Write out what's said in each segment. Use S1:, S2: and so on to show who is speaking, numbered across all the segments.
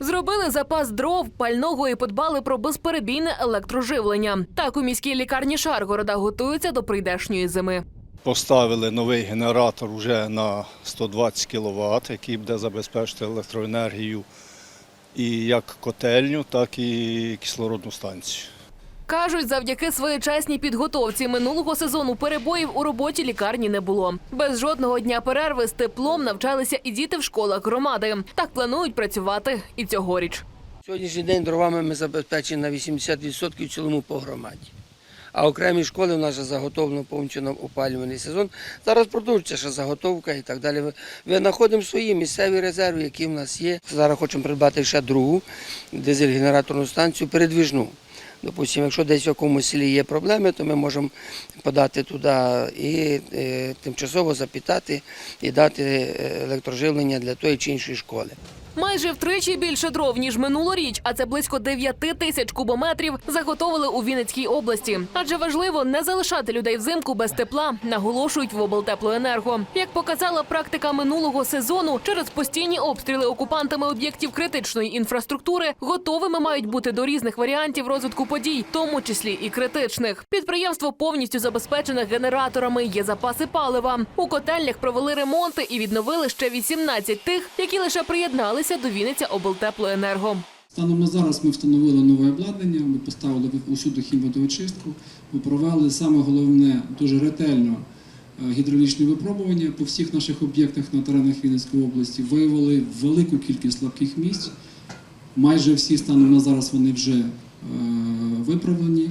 S1: Зробили запас дров, пального і подбали про безперебійне електроживлення. Так у міській лікарні Шаргорода готуються до прийдешньої зими.
S2: Поставили новий генератор вже на 120 кВт, який буде забезпечити електроенергію і як котельню, так і кислородну станцію.
S1: Кажуть, завдяки своєчасній підготовці минулого сезону перебоїв у роботі лікарні не було. Без жодного дня перерви з теплом навчалися і діти в школах громади. Так планують працювати і цьогоріч.
S3: Сьогоднішній день дровами ми забезпечені на 80% в цілому по громаді. А окремі школи у нас вже заготовлено повністю опалювальний сезон. Зараз продовжується ще заготовка і так далі. Ми знаходимо свої місцеві резерви, які в нас є. Зараз хочемо придбати ще другу дизель-генераторну станцію передвіжну. Допустимо, якщо десь в якомусь селі є проблеми, то ми можемо подати туди і е, тимчасово запітати і дати е, електроживлення для тої чи іншої школи.
S1: Майже втричі більше дров ніж минулоріч, а це близько 9 тисяч кубометрів заготовили у Вінницькій області. Адже важливо не залишати людей взимку без тепла, наголошують в облтеплоенерго. Як показала практика минулого сезону, через постійні обстріли окупантами об'єктів критичної інфраструктури готовими мають бути до різних варіантів розвитку подій, тому числі і критичних. Підприємство повністю забезпечене генераторами. Є запаси палива. У котельнях провели ремонти і відновили ще 18 тих, які лише приєдналися до Вінниця облтеплоенерго.
S4: Станом на зараз ми встановили нове обладнання, ми поставили усюди хімводоочистку, ми провели саме головне дуже ретельно е, гідравлічні випробування по всіх наших об'єктах на теренах Вінницької області, виявили велику кількість слабких місць. Майже всі станом на зараз вони вже е, виправлені.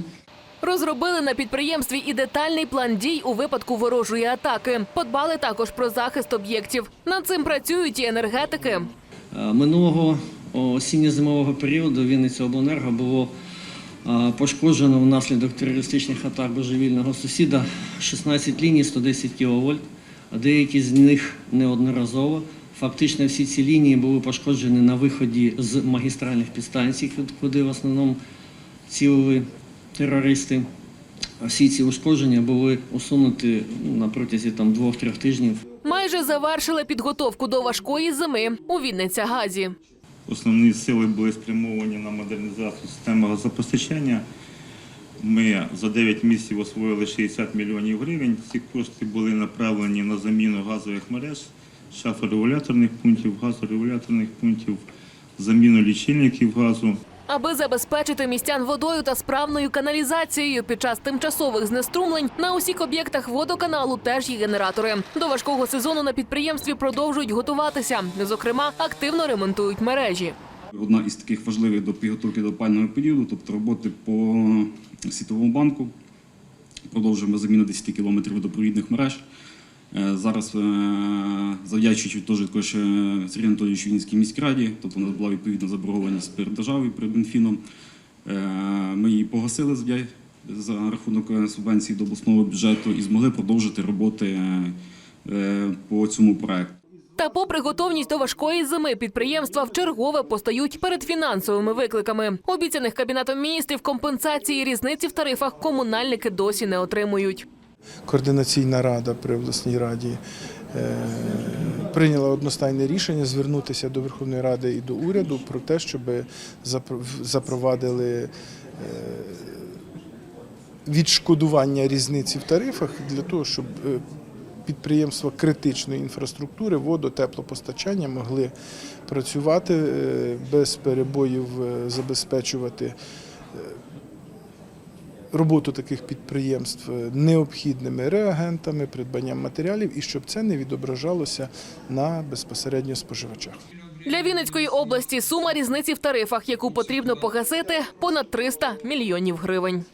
S1: Розробили на підприємстві і детальний план дій у випадку ворожої атаки. Подбали також про захист об'єктів. Над цим працюють і енергетики.
S5: Е, Минулого осінньо-зимового періоду Вінниця обленерго було е, пошкоджено внаслідок терористичних атак божевільного сусіда 16 ліній 110 кВт, деякі з них неодноразово. Фактично всі ці лінії були пошкоджені на виході з магістральних підстанцій, куди в основному цілили терористи. Всі ці ушкодження були усунуті на протязі там двох-трьох тижнів.
S1: Майже завершили підготовку до важкої зими у Вінниця газі.
S6: Основні сили були спрямовані на модернізацію системи газопостачання. Ми за 9 місяців освоїли 60 мільйонів гривень. Ці кошти були направлені на заміну газових мереж, шафорегуляторних пунктів, газорегуляторних пунктів, заміну лічильників газу.
S1: Аби забезпечити містян водою та справною каналізацією під час тимчасових знеструмлень на усіх об'єктах водоканалу теж є генератори. До важкого сезону на підприємстві продовжують готуватися. Зокрема, активно ремонтують мережі.
S7: Одна із таких важливих до підготовки до опалювального періоду, тобто роботи по світовому банку. Продовжуємо заміну 10 кілометрів водопровідних мереж. Е, Зараз, е, завдячуючи теж також е, Сергію Анатолійовичу Вінницькій міській раді, тобто у нас була відповідна заборгованість перед державою, перед Мінфіном. Ми її погасили за рахунок субвенцій до обласного бюджету і змогли продовжити роботи по цьому проекту.
S1: Та, попри готовність до важкої зими, підприємства вчергове постають перед фінансовими викликами. Обіцяних кабінетом міністрів компенсації різниці в тарифах комунальники досі не отримують.
S8: Координаційна рада при обласній раді е, прийняла одностайне рішення звернутися до Верховної Ради і до уряду про те, щоб запровадили е, відшкодування різниці в тарифах для того, щоб е, підприємства критичної інфраструктури, воду, теплопостачання могли працювати без перебоїв, забезпечувати роботу таких підприємств е, необхідними реагентами, придбанням матеріалів і щоб це не відображалося на безпосередньо споживачах.
S1: Для Вінницької області сума різниці в тарифах, яку потрібно погасити, понад 300 мільйонів гривень.